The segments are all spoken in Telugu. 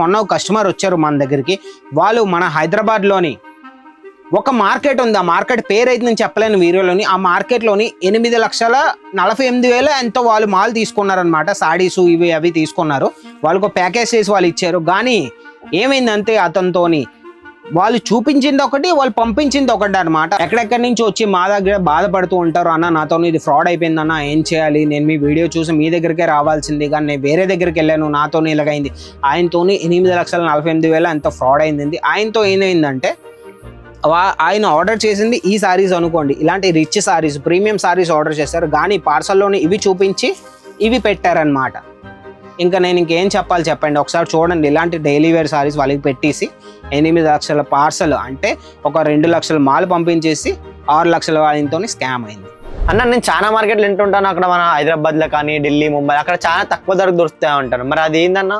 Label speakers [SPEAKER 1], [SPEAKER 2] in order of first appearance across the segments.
[SPEAKER 1] మొన్న ఒక కస్టమర్ వచ్చారు మన దగ్గరికి. వాళ్ళు మన హైదరాబాద్లోని ఒక మార్కెట్ ఉంది. ఆ మార్కెట్ పేరు అయితే నేను చెప్పలేను వీడియోలోని. ఆ మార్కెట్లోని ఎనిమిది లక్షల నలభై ఎనిమిది వేల ఎంతో వాళ్ళు మాల్ తీసుకున్నారనమాట సాడీస్ ఇవి అవి తీసుకున్నారు. వాళ్ళకు ప్యాకేజ్ చేసి వాళ్ళు ఇచ్చారు. కానీ ఏమైందంటే అతనితోని వాళ్ళు చూపించింది ఒకటి వాళ్ళు పంపించింది ఒకటి అనమాట ఎక్కడెక్కడి నుంచి వచ్చి మా దగ్గర బాధపడుతూ ఉంటారు అన్న నాతో ఇది ఫ్రాడ్ అయిపోయింది అన్న ఏం చేయాలి? నేను మీ వీడియో చూసి మీ దగ్గరికే రావాల్సింది కానీ నేను వేరే దగ్గరికి వెళ్ళాను నాతో ఇలాగైంది. ఆయనతోని ఎనిమిది లక్షల నలభై ఎనిమిది వేల ఎంత ఫ్రాడ్ అయింది ఆయనతో ఏమైందంటే వా- ఆయన ఆర్డర్ చేసింది ఈ సారీస్ అనుకోండి. ఇలాంటి rich saris premium saris order చేశారు కానీ పార్సల్లోని ఇవి చూపించి ఇవి పెట్టారనమాట ఇంకా నేను ఇంకేం చెప్పాలి చెప్పండి. ఒకసారి చూడండి ఇలాంటి డైలీ వేర్ సారీస్ వాళ్ళకి పెట్టేసి ఎనిమిది లక్షల పార్సల్ అంటే ఒక రెండు లక్షల మాల్ పంపించేసి ఆరు లక్షల ఆయనతో స్కామ్ అయింది.
[SPEAKER 2] అన్న నేను చాలా మార్కెట్లు వింటుంటాను. అక్కడ మన హైదరాబాద్లో కానీ ఢిల్లీ ముంబై అక్కడ చాలా తక్కువ ధరకు దొరుకుతాయి అంటారు మరి అది ఏందన్న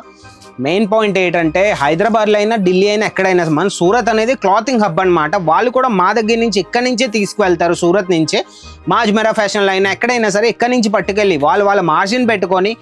[SPEAKER 1] మెయిన్ పాయింట్ ఏంటంటే హైదరాబాద్లో అయినా ఢిల్లీ అయినా ఎక్కడైనా మన సూరత్ అనేది క్లాతింగ్ హబ్ అన్నమాట. వాళ్ళు కూడా మా దగ్గర నుంచి ఇక్కడి నుంచే తీసుకువెళ్తారు సూరత్ నుంచే. మా అజ్మీరా ఫ్యాషన్లో అయినా ఎక్కడైనా సరే ఇక్కడి నుంచి పట్టుకెళ్ళి వాళ్ళు వాళ్ళ మార్జిన్ పెట్టుకొని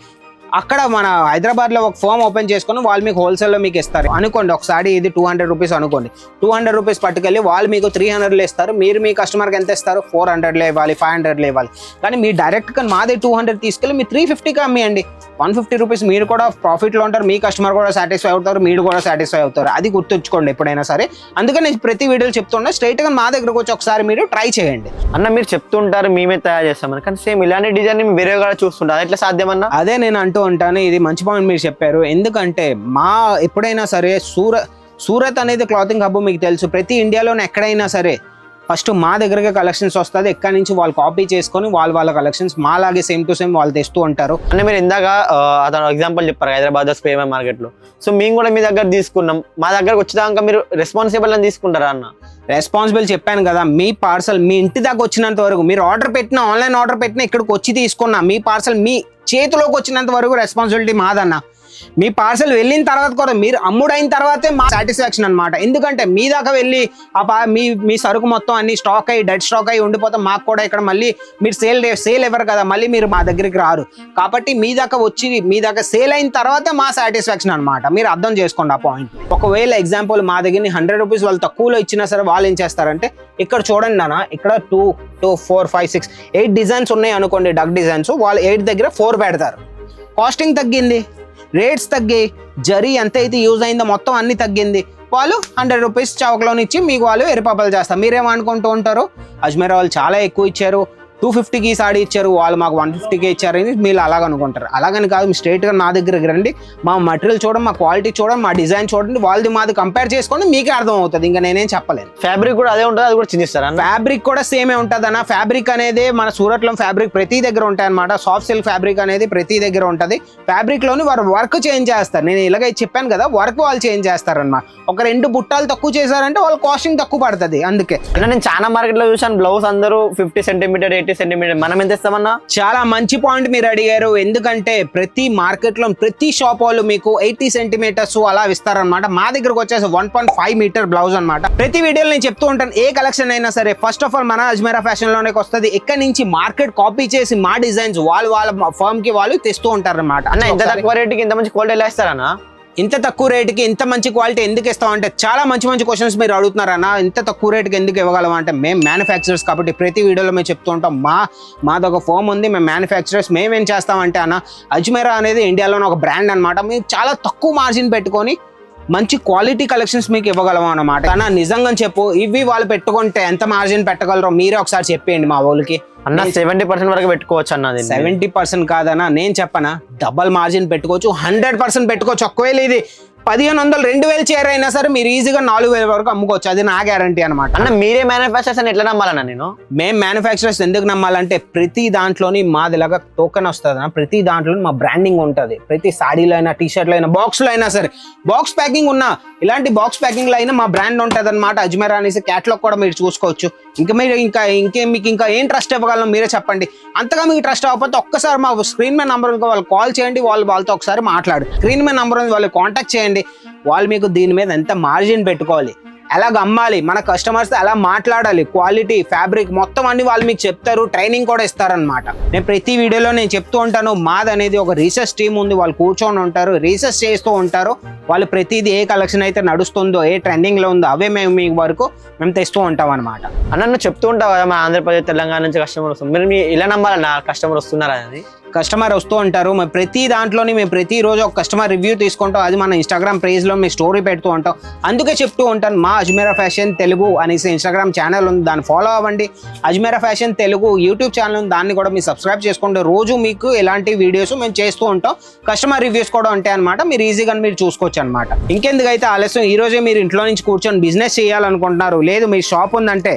[SPEAKER 1] అక్కడ మన హైదరాబాద్లో ఒక ఫామ్ ఓపెన్ చేసుకొని వాళ్ళు మీకు హోల్సేల్లో మీకు ఇస్తారు. అనుకోండి ఒకసారి ఇది టూ హండ్రెడ్ రూపీస్ అనుకోండి. టూ హండ్రెడ్ రూపీస్ పట్టుకెళ్ళి వాళ్ళు మీకు త్రీ హండ్రెడ్లో ఇస్తారు. మీరు మీ కస్టమర్కి ఎంత ఇస్తారు? ఫోర్ హండ్రెడ్లో ఇవ్వాలి ఫైవ్ హండ్రెడ్లో ఇవ్వాలి. కానీ మీ డైరెక్ట్గా మాదే టూ హండ్రెడ్ తీసుకెళ్ళి మీ త్రీ ఫిఫ్టీకి అమ్మేయండి. వన్ ఫిఫ్టీ రూపీస్ మీరు కూడా ప్రాఫిట్లో ఉంటారు. మీ కస్టమర్ కూడా సాటిస్ఫై అవుతారు. మీరు కూడా సాటిస్ఫై అవుతారు. అది గుర్తుంచుకోండి ఎప్పుడైనా సరే. అందుకని నేను ప్రతి వీడియోలు చెప్తున్నా స్ట్రైట్గా మా దగ్గరకు వచ్చి ఒకసారి మీరు ట్రై చేయండి.
[SPEAKER 2] అన్న మీరు చెప్తుంటారు మేమే తయారు చేస్తామని కానీ సేమ్ ఇలాంటి డిజైన్ వేరే కూడా చూస్తుంటాం అది ఎట్లా సాధ్యమన్నా
[SPEAKER 1] అదే నేను అంటూ ఉంటాను ఇది మంచి పాయింట్ మీరు చెప్పారు. ఎందుకంటే మా ఎప్పుడైనా సరే సూరత్ సూరత్ అనేది క్లాతింగ్ హబ్ మీకు తెలుసు. ప్రతి ఇండియాలోనే ఎక్కడైనా సరే ఫస్ట్ మా దగ్గరగా కలెక్షన్స్ వస్తుంది. ఎక్కడి నుంచి వాళ్ళు కాపీ చేసుకొని వాళ్ళ వాళ్ళ కలెక్షన్స్ మా లాగే సేమ్ టు సేమ్ వాళ్ళు తెస్తూ ఉంటారు.
[SPEAKER 2] అంటే మీరు ఇందాక అతను ఎగ్జాంపుల్ చెప్పారు హైదరాబాద్ స్పేమ మార్కెట్లో సో మేము కూడా మీ దగ్గర తీసుకున్నాం. మా దగ్గరకు వచ్చేదాకా మీరు రెస్పాన్సిబుల్ అని తీసుకుంటారా అన్న?
[SPEAKER 1] రెస్పాన్సిబుల్ చెప్పాను కదా మీ పార్సల్ మీ ఇంటి దాకా వచ్చినంత వరకు మీరు ఆర్డర్ పెట్టిన ఆన్లైన్ ఆర్డర్ పెట్టిన ఇక్కడికి వచ్చి తీసుకున్నా మీ పార్సల్ మీ చేతిలోకి వచ్చినంత వరకు రెస్పాన్సిబిలిటీ మాదన్న. మీ పార్సల్ వెళ్ళిన తర్వాత కూడా మీరు అమ్ముడైన తర్వాతే మా సాటిస్ఫాక్షన్ అనమాట ఎందుకంటే మీ దాకా వెళ్ళి ఆ మీ మీ సరుకు మొత్తం అన్ని స్టాక్ అయ్యి డెడ్ స్టాక్ అయ్యి ఉండిపోతే మాకు కూడా ఇక్కడ మళ్ళీ మీరు సేల్ సేల్ ఇవ్వరు కదా మళ్ళీ మీరు మా దగ్గరికి రారు. కాబట్టి మీ దాకా వచ్చి మీ దాకా సేల్ అయిన తర్వాతే మా సాటిస్ఫాక్షన్ అనమాట మీరు అర్థం చేసుకోండి ఆ పాయింట్ ఒకవేళ ఎగ్జాంపుల్ మా దగ్గర హండ్రెడ్ రూపీస్ వాళ్ళు తక్కువలో ఇచ్చినా సరే వాళ్ళు ఏం చేస్తారంటే ఇక్కడ చూడండి నాన్న ఇక్కడ two two four five six eight designs ఉన్నాయి అనుకోండి డగ్ డిజైన్స్ వాళ్ళు ఎయిట్ దగ్గర ఫోర్ పెడతారు. కాస్టింగ్ తగ్గింది. రేట్స్ తగ్గాయి జరీ ఎంత అయితే యూజ్ అయిందో మొత్తం అన్ని తగ్గింది. వాళ్ళు హండ్రెడ్ రూపీస్ చౌకలోనిచ్చి మీకు వాళ్ళు ఎరిపాపలు చేస్తారు. మీరేమనుకుంటూ ఉంటారు? అజ్మీర్ వాళ్ళు చాలా ఎక్కువ ఇచ్చారు. టూ ఫిఫ్టీకి సాడీ ఇచ్చారు వాళ్ళు మాకు వన్ ఫిఫ్టీకి ఇచ్చారు అని మీరు అలాగ అనుకుంటారు. అలాగని కాదు మీరు స్ట్రైట్గా నా దగ్గరికి రండి మా మటీరియల్ చూడండి మా క్వాలిటీ చూడండి మా డిజైన్ చూడండి వాళ్ళది మాది కంపేర్ చేసుకోండి మీకే అర్థం అవుతుంది ఇంకా నేనేం చెప్పలేను.
[SPEAKER 2] ఫ్యాబ్రిక్ కూడా అదే ఉంటుంది అది కూడా చిందిస్తారా
[SPEAKER 1] ఫ్యాబ్రిక్ కూడా సేమే ఉంటుంది అన్న. ఫ్యాబ్రిక్ అనేది మన సూరత్లో ఫ్యాబ్రిక్ ప్రతి దగ్గర ఉంటాయి అనమాట సాఫ్ట్ సిల్క్ ఫ్యాబ్రిక్ అనేది ప్రతి దగ్గర ఉంటుంది. ఫ్యాబ్రిక్లోని వారు వర్క్ చేంజ్ చేస్తారు. నేను ఇలాగ చెప్పాను కదా వర్క్ వాళ్ళు చేంజ్ చేస్తారన్నమాట. ఒక రెండు బుట్టాలు తక్కువ చేశారంటే వాళ్ళ కాస్టింగ్ తక్కువ పడుతుంది అందుకే.
[SPEAKER 2] నేను చాలా మార్కెట్లో చూసాను బ్లౌజ్ అందరూ ఫిఫ్టీ సెంటీమీటర్ ఎయిటీ సెంటీమీటర్ మనం ఎంత ఇస్తామన్నా?
[SPEAKER 1] చాలా మంచి పాయింట్ మీరు అడిగారు. ఎందుకంటే ప్రతి మార్కెట్లో ప్రతి షాప్ వాళ్ళు మీకు ఎయిటీ సెంటీమీటర్స్ అలా ఇస్తారనమాట మా దగ్గరకు వచ్చేసి one point five metre blouse అనమాట ప్రతి వీడియోలో నేను చెప్తూ ఉంటాను ఏ కలెక్షన్ అయినా సరే ఫస్ట్ ఆఫ్ ఆల్ మన అజ్మీరా ఫ్యాషన్లోనే వస్తుంది. ఇక్కడ నుంచి మార్కెట్ కాపీ చేసి మా డిజైన్స్ వాళ్ళు వాళ్ళ ఫర్మ్కి వాళ్ళు తెస్తూ ఉంటారు
[SPEAKER 2] అన్న ఇంత తక్కువ రేటుకి ఇంత మంచి క్వాలిటీ ఎలా ఇస్తారన్నా?
[SPEAKER 1] ఇంత తక్కువ రేటుకి ఇంత మంచి క్వాలిటీ ఎందుకు ఇస్తాం అంటే చాలా మంచి మంచి క్వశ్చన్స్ మీరు అడుగుతున్నారు అన్న ఇంత తక్కువ రేటుకి ఎందుకు ఇవ్వగలం అంటే మేము మ్యానుఫ్యాక్చరర్స్ కాబట్టి ప్రతి వీడియోలో మేము చెప్తూ ఉంటాం మా మాది ఒక ఫోమ్ ఉంది మేము మ్యానుఫ్యాక్చరర్స్ మేమేం చేస్తామంటే అన్న అజ్మేరా అనేది ఇండియాలోనే ఒక బ్రాండ్ అనమాట మేము చాలా తక్కువ మార్జిన్ పెట్టుకొని మంచి క్వాలిటీ కలెక్షన్స్ మీకు ఇవ్వగలం అన్నమాట. అన్న నిజంగా చెప్పు ఇవి వాళ్ళు పెట్టుకుంటే ఎంత మార్జిన్ పెట్టగలరో మీరే ఒకసారి చెప్పేయండి మా వాళ్ళకి.
[SPEAKER 2] అన్న సెవెంటీ పర్సెంట్ వరకు పెట్టుకోవచ్చు అన్నది
[SPEAKER 1] సెవెంటీ పర్సెంట్ కాదనా నేను చెప్పనా డబల్ మార్జిన్ పెట్టుకోవచ్చు హండ్రెడ్ పర్సెంట్ పెట్టుకోవచ్చు ఒకవేళ ఇది పదిహేను వందలు రెండు వేలు చీర అయినా సరే మీరు ఈజీగా నాలుగు వేల వరకు అమ్ముకోవచ్చు. అది నా గ్యారంటీ అనమాట
[SPEAKER 2] అన్న మీరే మ్యానుఫ్యాక్చర్స్ అని ఎట్లా నమ్మాలన్నా నేను?
[SPEAKER 1] మేము మ్యానుఫ్యాక్చరర్స్ ఎందుకు నమ్మాలంటే ప్రతి దాంట్లోని మాదిలాగా టోకెన్ వస్తుంది ప్రతి దాంట్లో మా బ్రాండింగ్ ఉంటుంది. ప్రతి సాడీలో అయినా టీ షర్ట్లో అయినా బాక్స్లో అయినా సరే. బాక్స్ ప్యాకింగ్ ఉన్నా ఇలాంటి బాక్స్ ప్యాకింగ్లో అయినా మా బ్రాండ్ ఉంటుంది అనమాట అజ్మీరా అనేసి క్యాట్లాగ్ కూడా మీరు చూసుకోవచ్చు. ఇంకా మీరు ఇంకా ఇంకేం మీకు ఇంకా ఏం ట్రస్ట్ ఇవ్వగలం మీరే చెప్పండి. అంతగా మీకు ట్రస్ట్ అవ్వకపోతే ఒక్కసారి మా స్క్రీన్ మీద నంబర్ ఉంది వాళ్ళు కాల్ చేయండి వాళ్ళు వాళ్ళతో ఒకసారి మాట్లాడు. స్క్రీన్ మీద నంబర్ ఉంది వాళ్ళు కాంటాక్ట్ చేయండి. వాళ్ళు మీకు దీని మీద ఎంత మార్జిన్ పెట్టుకోవాలి. ఎలాగ అమ్మాలి? మన కస్టమర్స్ ఎలా మాట్లాడాలి? క్వాలిటీ ఫ్యాబ్రిక్ మొత్తం అన్ని వాళ్ళు మీకు చెప్తారు ట్రైనింగ్ కూడా ఇస్తారనమాట నేను ప్రతి వీడియోలో నేను చెప్తూ ఉంటాను మాది అనేది ఒక రీసెర్చ్ టీమ్ ఉంది వాళ్ళు కూర్చొని ఉంటారు రీసెర్చ్ చేస్తూ ఉంటారు. వాళ్ళు ప్రతిదీ ఏ కలెక్షన్ అయితే నడుస్తుందో ఏ ట్రెండింగ్లో ఉందో అవే మేము మీ వరకు మేము తెస్తూ ఉంటాం అనమాట
[SPEAKER 2] అన్న చెప్తూ ఉంటావు కదా మా ఆంధ్రప్రదేశ్ తెలంగాణ నుంచి కస్టమర్ వస్తుంది. మీరు మీ ఇలా నా కస్టమర్ వస్తున్నారా అని
[SPEAKER 1] కస్టమర్ వస్తూ ఉంటారు. మేము ప్రతి దాంట్లోని మేము ప్రతిరోజు ఒక కస్టమర్ రివ్యూ తీసుకుంటాం. అది మన ఇన్స్టాగ్రామ్ పేజ్లో మేము స్టోరీ పెడుతూ ఉంటాం. అందుకే చెప్తూ ఉంటాను మా అజ్మీరా ఫ్యాషన్ తెలుగు అనేసి ఇన్స్టాగ్రామ్ ఛానల్ ఉంది. దాన్ని ఫాలో అవ్వండి. Ajmera fashion Telugu YouTube channel ఉంది. దాన్ని కూడా మీరు సబ్స్క్రైబ్ చేసుకోండి. రోజు మీకు ఎలాంటి వీడియోస్ మేము చేస్తూ ఉంటాం. కస్టమర్ రివ్యూస్ కూడా ఉంటాయి అనమాట మీరు ఈజీగా మీరు చూసుకోవచ్చు అనమాట ఇంకెందుకైతే ఆలస్యం? ఈ రోజే మీరు ఇంట్లో నుంచి కూర్చొని బిజినెస్ చేయాలనుకుంటున్నారు. లేదు మీ షాప్ ఉందంటే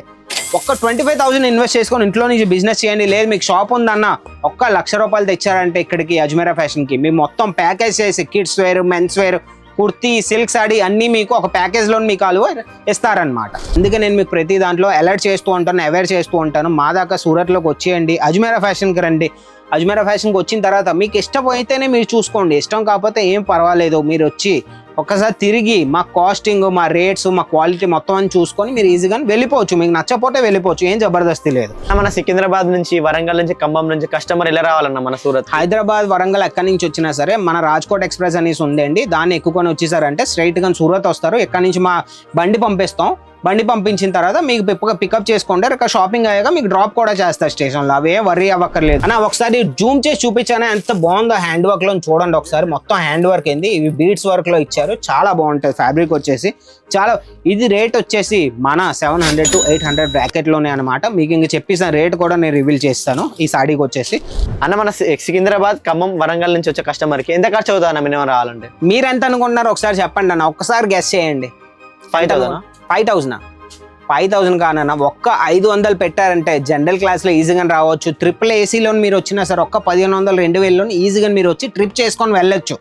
[SPEAKER 1] ఒక్క ట్వంటీ ఫైవ్ థౌసండ్ ఇన్వెస్ట్ చేసుకొని ఇంట్లో నుంచి బిజినెస్ చేయండి. లేదు మీకు షాప్ ఉందన్న ఒక్క లక్ష రూపాయలు తెచ్చారంటే ఇక్కడికి అజ్మీరా ఫ్యాషన్కి. మీ మొత్తం ప్యాకేజ్ చేసి kids wear men's wear kurti silk sari అన్నీ మీకు ఒక ప్యాకేజ్లో మీకు వాళ్ళు ఇస్తారనమాట అందుకే నేను మీకు ప్రతి దాంట్లో అలర్ట్ చేస్తూ ఉంటాను అవేర్ చేస్తూ ఉంటాను. మా దాకా సూరత్లోకి వచ్చేయండి. అజ్మీరా ఫ్యాషన్కి రండి. అజ్మీరా ఫ్యాషన్కి వచ్చిన తర్వాత మీకు ఇష్టం అయితేనే మీరు చూసుకోండి. ఇష్టం కాకపోతే ఏం పర్వాలేదు. మీరు వచ్చి ఒక్కసారి తిరిగి మా కాస్టింగ్ మా రేట్స్ మా క్వాలిటీ మొత్తం అని చూసుకొని మీరు ఈజీగా వెళ్ళిపోవచ్చు. మీకు నచ్చపోతే వెళ్ళిపోవచ్చు. ఏం జబర్దస్తి లేదు.
[SPEAKER 2] మన సికింద్రాబాద్ నుంచి వరంగల్ నుంచి ఖమ్మం నుంచి కస్టమర్ ఎలా రావాలన్న మన సూరత్?
[SPEAKER 1] హైదరాబాద్ వరంగల్ ఎక్కడి నుంచి వచ్చినా సరే మన రాజ్కోట్ ఎక్స్ప్రెస్ అనేసి ఉందండి. దాన్ని ఎక్కుకొని వచ్చేసారంటే స్ట్రైట్గా సూరత్ వస్తారు. ఎక్కడి నుంచి మా బండి పంపిస్తాం. బండి పంపించిన తర్వాత మీకు పిక్ పికప్ చేసుకోండి ఇక్కడ షాపింగ్ అయ్యాక మీకు డ్రాప్ కూడా చేస్తారు స్టేషన్లో అవే వర్రీ అవ్వక్కర్లేదు. అన్న ఒకసారి జూమ్ చేసి చూపించానే? ఎంత బాగుందో హ్యాండ్ వర్క్లో చూడండి ఒకసారి. మొత్తం హ్యాండ్ వర్క్ ఏంది? ఇవి బీడ్స్ వర్క్లో ఇచ్చారు. చాలా బాగుంటుంది ఫ్యాబ్రిక్ వచ్చేసి చాలా ఇది రేట్ వచ్చేసి మన seven hundred to eight hundred బ్రాకెట్లోనే అనమాట మీకు ఇంక చెప్పేసిన రేట్ కూడా నేను రివీల్ చేస్తాను. ఈ సాడీకి వచ్చేసి.
[SPEAKER 2] అన్న మన సికింద్రాబాద్ ఖమ్మం వరంగల్ నుంచి వచ్చే కస్టమర్కి ఎంత ఖర్చు అవుతుంది అన్న మినిమం రావాలంటే?
[SPEAKER 1] మీరు ఎంత అనుకుంటున్నారు ఒకసారి చెప్పండి అన్న. ఒక్కసారి గెస్ చేయండి.
[SPEAKER 2] Five thousand
[SPEAKER 1] five thousand five thousand కానన్న ఒక్క ఐదు వందలు పెట్టారంటే జనరల్ క్లాస్లో ఈజీగా రావచ్చు. ట్రిపుల్ ఏసీలో మీరు వచ్చినా సరే ఒక్క పదిహేను వందలు రెండు వేలలో ఈజీగా మీరు వచ్చి ట్రిప్ చేసుకొని వెళ్ళొచ్చు.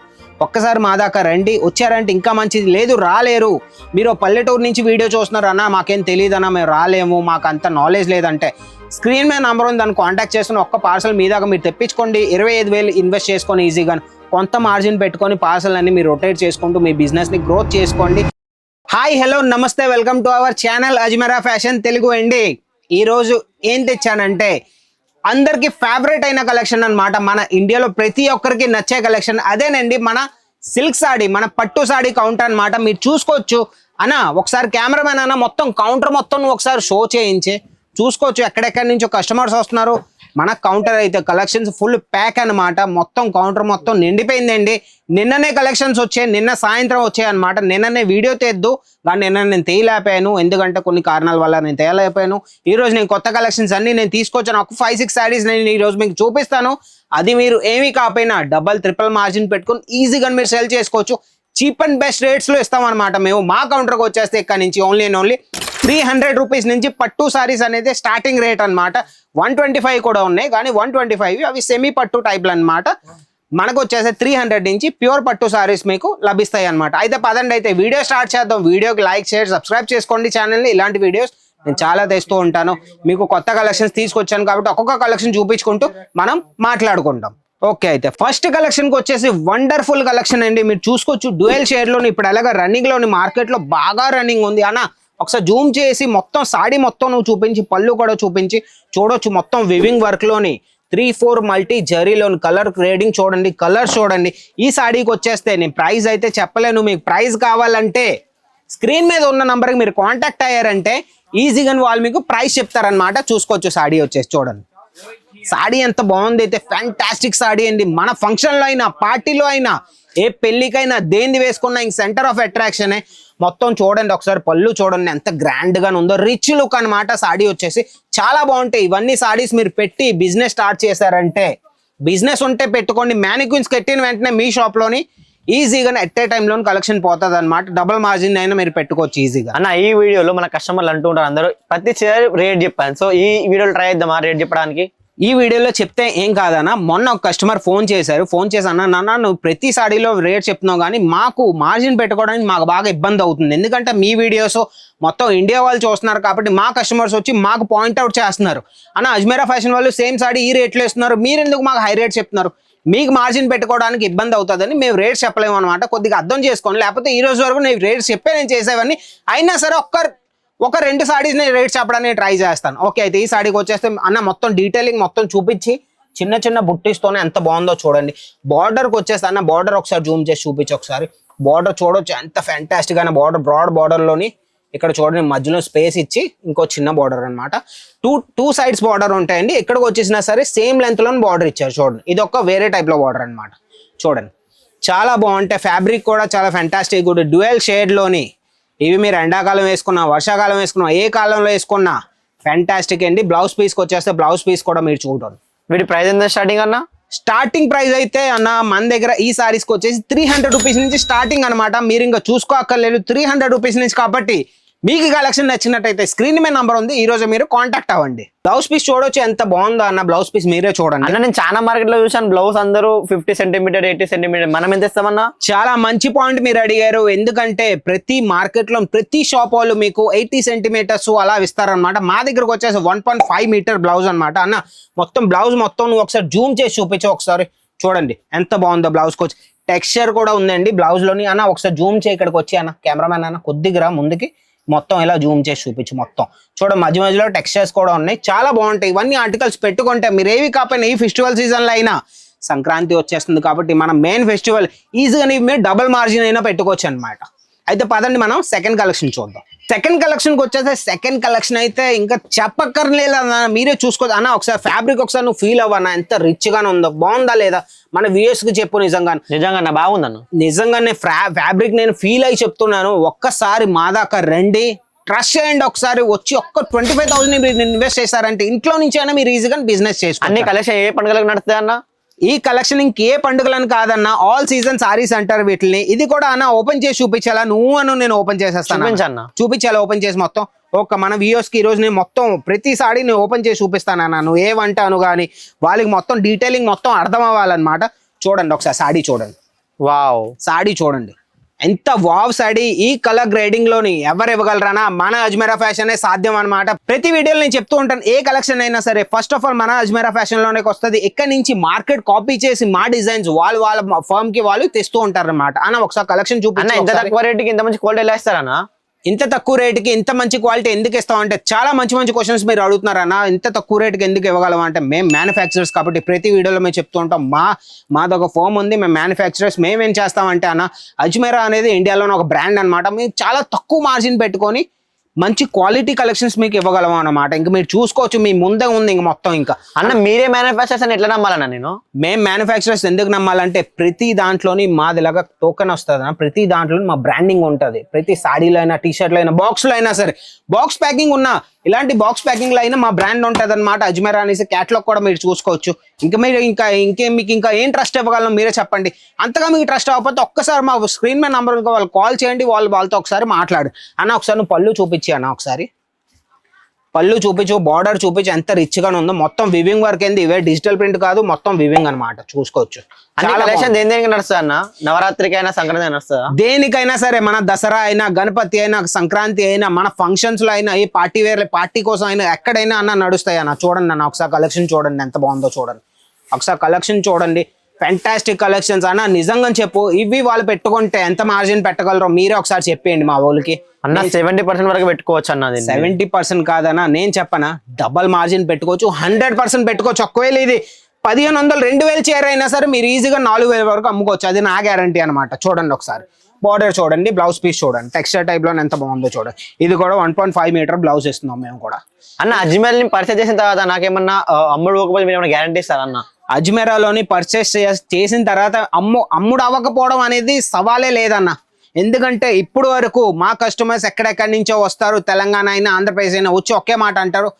[SPEAKER 1] ఒక్కసారి మా దాకా రండి. వచ్చారంటే ఇంకా మంచిది. లేదు రాలేరు. మీరు పల్లెటూరు నుంచి వీడియో చూస్తున్నారు అన్న మాకేం తెలియదు అన్న మేము రాలేము. మాకు అంత నాలెడ్జ్ లేదంటే. స్క్రీన్ మీద నంబర్ ఉంది దాన్ని కాంటాక్ట్ చేసుకుని ఒక్క పార్సల్ మీ దాకా మీరు తెప్పించుకోండి. ఇరవై ఐదు వేలు ఇన్వెస్ట్ చేసుకొని ఈజీగా కొంత మార్జిన్ పెట్టుకొని పార్సల్ అన్ని మీరు రొటేట్ చేసుకుంటూ మీ బిజినెస్ని గ్రోత్ చేసుకోండి hi hello namaste welcome to our channel Ajmera fashion Telugu అండి. ఈరోజు ఏం తెచ్చానంటే అందరికీ ఫేవరెట్ అయిన కలెక్షన్ అనమాట మన ఇండియాలో ప్రతి ఒక్కరికి నచ్చే కలెక్షన్ అదేనండి మన సిల్క్ సాడీ మన పట్టు సాడీ కౌంటర్ అనమాట మీరు చూసుకోవచ్చు. అన్న ఒకసారి కెమెరామెన్ అన్న మొత్తం కౌంటర్ మొత్తం నువ్వు ఒకసారి షో చేయించే. చూసుకోవచ్చు ఎక్కడెక్కడి నుంచో కస్టమర్స్ వస్తున్నారు. మన కౌంటర్ అయితే కలెక్షన్స్ ఫుల్ ప్యాక్ అన్నమాట. మొత్తం కౌంటర్ మొత్తం నిండిపోయిందండి. నిన్ననే కలెక్షన్స్ వచ్చాయి నిన్న సాయంత్రం వచ్చాయి అనమాట నిన్ననే వీడియో తెద్దు కానీ నిన్న నేను తేయలేకపోయాను. ఎందుకంటే కొన్ని కారణాల వల్ల నేను తేయలేకపోయాను. ఈరోజు నేను కొత్త కలెక్షన్స్ అన్ని నేను తీసుకొచ్చాను. ఒక ఫైవ్ సిక్స్ శారీస్ నేను ఈరోజు మీకు చూపిస్తాను. అది మీరు ఏమీ కాకపోయినా డబల్ ట్రిపుల్ మార్జిన్ పెట్టుకొని ఈజీగా మీరు సెల్ చేసుకోవచ్చు. చీప్ అండ్ బెస్ట్ రేట్స్లో ఇస్తామన్నమాట ఇస్తాం అనమాట మేము. మా కౌంటర్కి వచ్చేస్తే ఇక్కడ నుంచి only and only three hundred rupees నుంచి పట్టు సారీస్ అనేది స్టార్టింగ్ రేట్ అన్నమాట. వన్ ట్వంటీ ఫైవ్ కూడా ఉన్నాయి కానీ వన్ ట్వంటీ ఫైవ్ అవి సెమీ పట్టు టైప్లు అన్నమాట. మనకు వచ్చేసి త్రీ హండ్రెడ్ నుంచి ప్యూర్ పట్టు సారీస్ మీకు లభిస్తాయి అన్నమాట. అయితే పదండి అయితే వీడియో స్టార్ట్ చేద్దాం. వీడియోకి లైక్ షేర్ సబ్స్క్రైబ్ చేసుకోండి ఛానల్ని ఇలాంటి వీడియోస్ నేను చాలా తెస్తూ ఉంటాను. మీకు కొత్త కలెక్షన్స్ తీసుకొచ్చాను కాబట్టి ఒక్కొక్క కలెక్షన్ చూపించుకుంటూ మనం మాట్లాడుకుంటాం. ఓకే అయితే ఫస్ట్ కలెక్షన్కి వచ్చేసి వండర్ఫుల్ కలెక్షన్ అండి. మీరు చూసుకోవచ్చు డ్యూయల్ షేర్లోని ఇప్పుడు ఎలాగ రన్నింగ్లోని మార్కెట్లో బాగా రన్నింగ్ ఉంది. అన్న ఒకసారి జూమ్ చేసి మొత్తం సాడీ మొత్తం నువ్వు చూపించి పళ్ళు కూడా చూపించి చూడొచ్చు మొత్తం వివింగ్ వర్క్లోని త్రీ ఫోర్ మల్టీ జరీలోని కలర్ గ్రేడింగ్ చూడండి కలర్ చూడండి. ఈ సాడీకి వచ్చేస్తే నేను ప్రైస్ అయితే చెప్పలేను. మీకు ప్రైస్ కావాలంటే స్క్రీన్ మీద ఉన్న నంబర్కి మీరు కాంటాక్ట్ అయ్యారంటే ఈజీగా వాళ్ళు మీకు ప్రైస్ చెప్తారనమాట చూసుకోవచ్చు సాడీ వచ్చేసి చూడండి. సాడీ ఎంత బాగుంది అయితే ఫ్యాంటాస్టిక్ సాడీ అండి. మన ఫంక్షన్లో అయినా పార్టీలో అయినా ఏ పెళ్ళికైనా దేన్ని వేసుకున్నా ఇంక సెంటర్ ఆఫ్ అట్రాక్షనే మొత్తం చూడండి ఒకసారి పళ్ళు చూడండి ఎంత గ్రాండ్గా ఉందో. రిచ్ లుక్ అన్నమాట సాడీ వచ్చేసి. చాలా బాగుంటాయి. ఇవన్నీ సాడీస్ మీరు పెట్టి బిజినెస్ స్టార్ట్ చేశారంటే బిజినెస్ ఉంటే పెట్టుకోండి. మ్యానిక్విన్స్ కట్టిన వెంటనే మీ షాప్లోని ఈజీగా ఎట్ ఏ టైంలో కలెక్షన్ పోతుంది అనమాట డబుల్ మార్జిన్ అయినా మీరు పెట్టుకోవచ్చు ఈజీగా
[SPEAKER 2] అన్న ఈ వీడియోలో మన కస్టమర్లు అంటూ ఉంటారు అందరూ. ప్రతి చీర రేట్ చెప్పాను. సో ఈ వీడియోలో ట్రై చేద్దామా? రేట్ చెప్పడానికి?
[SPEAKER 1] ఈ వీడియోలో చెప్తే ఏం కాదన్నా మొన్న ఒక కస్టమర్ ఫోన్ చేశారు. ఫోన్ చేసి నాన్న నువ్వు ప్రతి సాడీలో రేట్ చెప్తున్నావు కానీ మాకు మార్జిన్ పెట్టుకోవడానికి మాకు బాగా ఇబ్బంది అవుతుంది. ఎందుకంటే మీ వీడియోస్ మొత్తం ఇండియా వాళ్ళు చూస్తున్నారు కాబట్టి మా కస్టమర్స్ వచ్చి మాకు పాయింట్ అవుట్ చేస్తున్నారు. అన్న అజ్మీరా ఫ్యాషన్ వాళ్ళు సేమ్ సాడీ ఈ రేట్లో ఇస్తున్నారు. మీరు ఎందుకు మాకు హై రేట్ చెప్తున్నారు? మీకు మార్జిన్ పెట్టుకోవడానికి ఇబ్బంది అవుతుందని మేము రేట్స్ చెప్పలేము అనమాట కొద్దిగా అర్థం చేసుకోండి. లేకపోతే ఈ రోజు వరకు నేను రేట్స్ చెప్పే నేను చేసేవన్నీ. అయినా సరే ఒక్క ఒక రెండు సాడీస్ నేను రేట్ చెప్పడానికి ట్రై చేస్తాను. ఓకే అయితే ఈ సాడీకి వచ్చేస్తే అన్న మొత్తం డీటెయిలింగ్ మొత్తం చూపించి చిన్న చిన్న బుట్టీస్తోనే ఎంత బాగుందో చూడండి. బార్డర్కి వచ్చేస్తే అన్న బార్డర్ ఒకసారి జూమ్ చేసి చూపించి ఒకసారి. బార్డర్ చూడొచ్చు ఎంత ఫ్యాంటాస్టిక్ అయిన బార్డర్ బ్రాడ్ బార్డర్లోని ఇక్కడ చూడండి మధ్యలో స్పేస్ ఇచ్చి ఇంకో చిన్న బార్డర్ అన్నమాట. టూ టూ సైడ్స్ బార్డర్ ఉంటాయండి. ఎక్కడికి వచ్చేసినా సరే సేమ్ లెంత్ బార్డర్ ఇచ్చారు చూడండి. ఇది ఒక వేరే టైప్లో బార్డర్ అనమాట చూడండి. చాలా బాగుంటాయి. ఫ్యాబ్రిక్ కూడా చాలా ఫ్యాంటాస్టిక్ గుడ్ డ్యూయల్ షేడ్లోని ఇవి మీరు ఎండాకాలం వేసుకున్నా వర్షాకాలం వేసుకున్నా ఏ కాలంలో వేసుకున్నా ఫ్యాంటాస్టిక్ అండి. బ్లౌజ్ పీస్కి వచ్చేస్తే బ్లౌజ్ పీస్ కూడా మీరు చూడండి
[SPEAKER 2] వీటి ప్రైస్ ఎంత స్టార్టింగ్ అన్న?
[SPEAKER 1] స్టార్టింగ్ ప్రైస్ అయితే అన్న మన దగ్గర ఈ సారీస్కి వచ్చేసి త్రీ హండ్రెడ్ రూపీస్ నుంచి స్టార్టింగ్ అనమాట మీరు ఇంకా చూసుకోక్కర్లేదు త్రీ హండ్రెడ్ రూపీస్ నుంచి కాబట్టి మీకు కలెక్షన్ నచ్చినట్టయితే స్క్రీన్ మీద నంబర్ ఉంది. ఈ రోజు మీరు కాంటాక్ట్ అవ్వండి. బ్లౌజ్ పీస్ చూడొచ్చు ఎంత బాగుందో అన్న బ్లౌజ్ పీస్ మీరే చూడండి.
[SPEAKER 2] అన్న నేను చాలా మార్కెట్లో చూసాను బ్లౌజ్ అందరూ ఫిఫ్టీ సెంటీమీటర్ ఎయిటీ సెంటీమీటర్. మనం ఎంత ఇస్తామన్నా?
[SPEAKER 1] చాలా మంచి పాయింట్ మీరు అడిగారు. ఎందుకంటే ప్రతి మార్కెట్లో ప్రతి షాప్ వాళ్ళు మీకు ఎయిటీ సెంటీమీటర్స్ అలా ఇస్తారనమాట మా దగ్గరకు వచ్చేసి one point five metre blouse అన్నమాట. అన్న మొత్తం బ్లౌజ్ మొత్తం నువ్వు ఒకసారి జూమ్ చేసి చూపించు ఒకసారి. చూడండి ఎంత బాగుందో బ్లౌజ్ వచ్చి టెక్స్చర్ కూడా ఉందండి బ్లౌజ్లోని అన్న ఒకసారి జూమ్ చేయి ఇక్కడికి వచ్చి అన్న. కెమెరామెన్ అన్న కొద్దిగా ముందుకి. మొత్తం ఇలా జూమ్ చేసి చూపించు మొత్తం. చూడ మధ్య మధ్యలో టెక్స్చర్స్ కూడా ఉన్నాయి. చాలా బాగుంటాయి. ఇవన్నీ ఆర్టికల్స్ పెట్టుకుంటే మీరు ఏవి కాకపోయినా ఈ ఫెస్టివల్ సీజన్లో అయినా సంక్రాంతి వచ్చేస్తుంది కాబట్టి మన మెయిన్ ఫెస్టివల్ ఈజీగా మీరు డబుల్ మార్జిన్ అయినా పెట్టుకోవచ్చు అనమాట అయితే పదండి మనం సెకండ్ కలెక్షన్ చూద్దాం. సెకండ్ కలెక్షన్కి వచ్చేస్తే సెకండ్ కలెక్షన్ అయితే ఇంకా చెప్పక్కర్లేదు అన్న? మీరే చూసుకోవచ్చు అన్న? ఒకసారి ఫ్యాబ్రిక్ ఒకసారి నువ్వు ఫీల్ అవ్వన్నా ఎంత రిచ్గానే ఉందో బాగుందా లేదా? మన వ్యూయర్స్కి చెప్పు నిజంగా
[SPEAKER 2] నిజంగా అన్న. బాగుందన్న
[SPEAKER 1] నిజంగానే ఫ్యాబ్రిక్ నేను ఫీల్ అయి చెప్తున్నాను. ఒక్కసారి మా దాకా రండి. ట్రస్ట్ చేయండి ఒకసారి. వచ్చి ఒక్క ట్వంటీ ఫైవ్ థౌసండ్ మీరు ఇన్వెస్ట్ చేశారంటే ఇంట్లో నుంచి అయినా మీరు ఈజీగా బిజినెస్
[SPEAKER 2] అన్ని
[SPEAKER 1] చేసుకోండి
[SPEAKER 2] కలెక్షన్ ఏ పండుగలకు నడుస్తాయి అన్న?
[SPEAKER 1] ఈ కలెక్షన్ ఇంకే పండుగలని కాదన్న ఆల్ సీజన్ సారీస్ అంటారు వీటిని ఇది కూడా అన్న ఓపెన్ చేసి చూపించాలా? నువ్వు అను నేను ఓపెన్ చేసేస్తాను? చూపించాలి ఓపెన్ చేసి మొత్తం? ఒక మన వ్యూయర్స్కి ఈ రోజు నేను మొత్తం ప్రతి సాడీ నేను ఓపెన్ చేసి చూపిస్తానన్న నువ్వు ఏమంటాను కానీ వాళ్ళకి మొత్తం డీటెయిలింగ్ మొత్తం అర్థం అవ్వాలన్నమాట చూడండి ఒకసారి సాడీ చూడండి.
[SPEAKER 2] వావ్.
[SPEAKER 1] సాడీ చూడండి. ఎంత వావ్ సాడీ ఈ కలర్ గ్రేడింగ్లోని ఎవరు ఇవ్వగలరానా? మన అజ్మేరా ఫ్యాషన్ సాధ్యం అనమాట ప్రతి వీడియోలో నేను చెప్తూ ఉంటాను ఏ కలెక్షన్ అయినా సరే ఫస్ట్ ఆఫ్ ఆల్ మన అజ్మేరా ఫ్యాషన్లోనే వస్తుంది. ఇక్కడ నుంచి మార్కెట్ కాపీ చేసి మా డిజైన్స్ వాళ్ళు వాళ్ళ ఫర్మ్కి వాళ్ళు తెస్తూ ఉంటారు అనమాట అన్న ఒకసారి కలెక్షన్ చూపించి
[SPEAKER 2] ఇంత
[SPEAKER 1] ఒకసారి.
[SPEAKER 2] తక్కువ రేటుకి ఇంత మంచి క్వాలిటీ ఎలా ఇస్తారన్నా?
[SPEAKER 1] ఇంత తక్కువ రేటుకి ఇంత మంచి క్వాలిటీ ఎందుకు ఇస్తాం అంటే చాలా మంచి మంచి క్వశ్చన్స్ మీరు అడుగుతున్నారన్న ఇంత తక్కువ రేటుకి ఎందుకు ఇవ్వగలం అంటే మేము మ్యానుఫ్యాక్చరర్స్ కాబట్టి ప్రతి వీడియోలో మేము చెప్తూ ఉంటాం మా మాదొక ఫోమ్ ఉంది మేము మ్యానుఫ్యాక్చరర్స్ మేమేం చేస్తామంటే అన్న అజ్మేరా అనేది ఇండియాలోనే ఒక బ్రాండ్ అన్నమాట. మేము చాలా తక్కువ మార్జిన్ పెట్టుకొని మంచి క్వాలిటీ కలెక్షన్స్ మీకు ఇవ్వగలం అన్నమాట. ఇంకా మీరు చూసుకోవచ్చు మీ ముందే ఉంది ఇంక మొత్తం ఇంకా.
[SPEAKER 2] అన్న మీరే మ్యానుఫ్యాక్చర్స్ అని ఎట్లా నమ్మాలన్నా నేను?
[SPEAKER 1] మేము మ్యానుఫ్యాక్చరర్స్ ఎందుకు నమ్మాలంటే ప్రతి దాంట్లోని మాదిలాగా టోకెన్ వస్తుంది ప్రతి దాంట్లో మా బ్రాండింగ్ ఉంటుంది. ప్రతి సాడీలో అయినా టీ షర్ట్లో అయినా బాక్స్లో అయినా సరే. బాక్స్ ప్యాకింగ్ ఉన్న ఇలాంటి బాక్స్ ప్యాకింగ్లో అయినా మా బ్రాండ్ ఉంటుంది అనమాట అజ్మేర్ అనేసి క్యాట్లాగ్ కూడా మీరు చూసుకోవచ్చు. ఇంకా మీరు ఇంకా ఇంకేం మీకు ఇంకా ఏం ట్రస్ట్ ఇవ్వగలం మీరే చెప్పండి. అంతగా మీకు ట్రస్ట్ అవ్వకపోతే ఒక్కసారి మా స్క్రీన్ మీద నెంబర్ వాళ్ళు కాల్ చేయండి వాళ్ళు వాళ్ళతో ఒకసారి మాట్లాడు. అన్న ఒకసారి నువ్వు పళ్ళు చూపించి అన్న ఒకసారి. పళ్ళు చూపించు బార్డర్ చూపించు ఎంత రిచ్గా ఉందో. మొత్తం వివింగ్ వర్క్ ఏంది? ఇవే డిజిటల్ ప్రింట్ కాదు మొత్తం వివింగ్ అన్నమాట. చూసుకోవచ్చు.
[SPEAKER 2] కలెక్షన్ దేని దేనికి నడుస్తుంది అన్న? నవరాత్రికి అయినా సంక్రాంతి నడుస్తుందా?
[SPEAKER 1] దేనికైనా సరే మన దసరా అయినా గణపతి అయినా సంక్రాంతి అయినా మన ఫంక్షన్స్లో అయినా ఏ పార్టీ వేర్ పార్టీ కోసం అయినా ఎక్కడైనా అన్న నడుస్తాయి అన్న. చూడండి అన్న ఒకసారి కలెక్షన్ చూడండి ఎంత బాగుందో చూడండి. ఒకసారి కలెక్షన్ చూడండి. ఫెంటాస్టిక్ కలెక్షన్స్ అన్న నిజంగా చెప్పు ఇవి వాళ్ళు పెట్టుకుంటే ఎంత మార్జిన్ పెట్టగలరో మీరే ఒకసారి చెప్పేయండి మా వాళ్ళకి.
[SPEAKER 2] అన్న సెవెంటీ పర్సెంట్ వరకు పెట్టుకోవచ్చు అన్న దీన్ని.
[SPEAKER 1] సెవెంటీ పర్సెంట్ కాదన్నా నేను చెప్పనా డబల్ మార్జిన్ పెట్టుకోవచ్చు హండ్రెడ్ పర్సెంట్ పెట్టుకోవచ్చు. ఒకవేళ ఇది పదిహేను వందలు రెండు వేలు చీర అయినా సరే మీరు ఈజీగా నాలుగు వేల వరకు అమ్ముకోవచ్చు. అది నా గ్యారంటీ అనమాట చూడండి ఒకసారి. బార్డర్ చూడండి బ్లౌజ్ పీస్ చూడండి. టెక్స్చర్ టైప్లో ఎంత బాగుందో చూడండి. ఇది కూడా one point five metre blouse ఇస్తున్నాం మేము కూడా.
[SPEAKER 2] అన్న అజ్మేర్ని పర్చేస్ చేసిన తర్వాత నాకేమన్నా అమ్ముడు పోకపోతే మీరు ఏమైనా గ్యారంటీ ఇస్తారా అన్న?
[SPEAKER 1] అజ్మెరాలోని పర్చేస్ చేసిన తర్వాత అమ్ము అమ్ముడు అవ్వకపోవడం అనేది సవాలే లేదన్న. ఎందుకంటే ఇప్పుడు వరకు మా కస్టమర్స్ ఎక్కడెక్కడి నుంచో వస్తారు తెలంగాణ అయినా ఆంధ్రప్రదేశ్ అయినా వచ్చి ఒకే మాట అంటారు